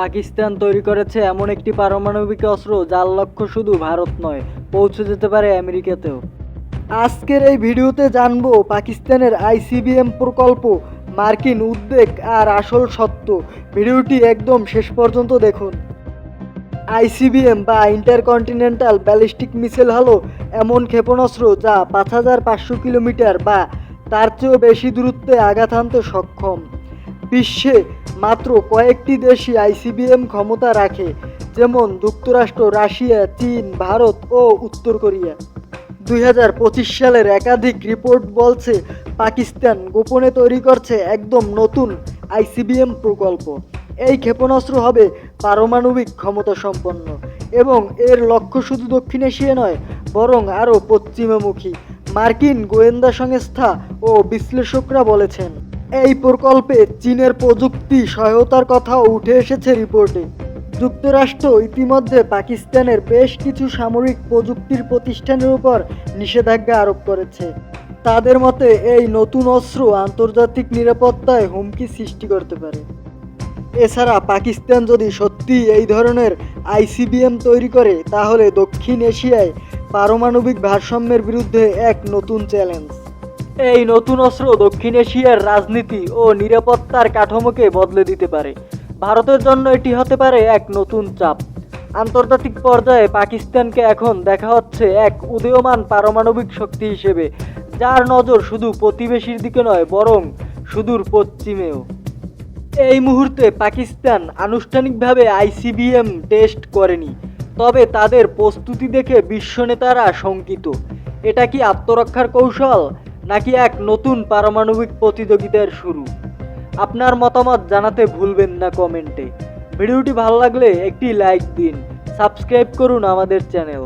পাকিস্তান তৈরি করেছে এমন একটি পারমাণবিক অস্ত্র যার লক্ষ্য শুধু ভারত নয়, পৌঁছে যেতে পারে আমেরিকাতেও। আজকের এই ভিডিওতে জানব পাকিস্তানের আইসিবিএম প্রকল্প, মার্কিন উদ্বেগ আর আসল সত্য। ভিডিওটি একদম শেষ পর্যন্ত দেখুন। আইসিবিএম বা ইন্টারকন্টিনেন্টাল ব্যালিস্টিক মিসাইল হলো এমন ক্ষেপণাস্ত্র যা পাঁচ হাজার পাঁচশো কিলোমিটার বা তার চেয়েও বেশি দূরত্বে আঘাত হানতে সক্ষম। বিশ্বে মাত্র কয়েকটি দেশই আইসিবিএম ক্ষমতা রাখে, যেমন যুক্তরাষ্ট্র, রাশিয়া, চীন, ভারত ও উত্তর কোরিয়া। দুই হাজার পঁচিশ সালের একাধিক রিপোর্ট বলছে পাকিস্তান গোপনে তৈরি করছে একদম নতুন আইসিবিএম প্রকল্প। এই ক্ষেপণাস্ত্র হবে পারমাণবিক ক্ষমতা সম্পন্ন এবং এর লক্ষ্য শুধু দক্ষিণ এশিয়া নয়, বরং আরও পশ্চিমমুখী। মার্কিন গোয়েন্দা সংস্থা ও বিশ্লেষকরা বলেছেন। এই প্রকল্পে চীনের প্রযুক্তি সহায়তার কথাও উঠে এসেছে রিপোর্টে। যুক্তরাষ্ট্র ইতিমধ্যে পাকিস্তানের বেশ কিছু সামরিক প্রযুক্তির প্রতিষ্ঠানের উপর নিষেধাজ্ঞা আরোপ করেছে। তাদের মতে, এই নতুন অস্ত্র আন্তর্জাতিক নিরাপত্তায় হুমকি সৃষ্টি করতে পারে। এছাড়া পাকিস্তান যদি সত্যি এই ধরনের আইসিবিএম তৈরি করে, তাহলে দক্ষিণ এশিয়ায় পারমাণবিক ভারসাম্যের বিরুদ্ধে এক নতুন চ্যালেঞ্জ। এই নতুন অস্ত্র দক্ষিণ এশিয়ার রাজনীতি ও নিরাপত্তার কাঠামোকে বদলে দিতে পারে। ভারতের জন্য এটি হতে পারে এক নতুন চাপ। আন্তর্জাতিক পর্যায়ে পাকিস্তানকে এখন দেখা হচ্ছে এক উদীয়মান পারমাণবিক শক্তি হিসেবে, যার নজর শুধু প্রতিবেশীর দিকে নয়, বরং সুদূর পশ্চিমেও। এই মুহূর্তে পাকিস্তান আনুষ্ঠানিকভাবে আইসিবিএম টেস্ট করেনি, তবে তাদের প্রস্তুতি দেখে বিশ্ব নেতারা শঙ্কিত। এটা কি আত্মরক্ষার কৌশল? নাকি এক নতুন পারমাণবিক প্রতিযোগিতার শুরু? আপনার মতামত জানাতে ভুলবেন না কমেন্টে। ভিডিওটি ভালো লাগলে একটি লাইক দিন, সাবস্ক্রাইব করুন আমাদের চ্যানেল।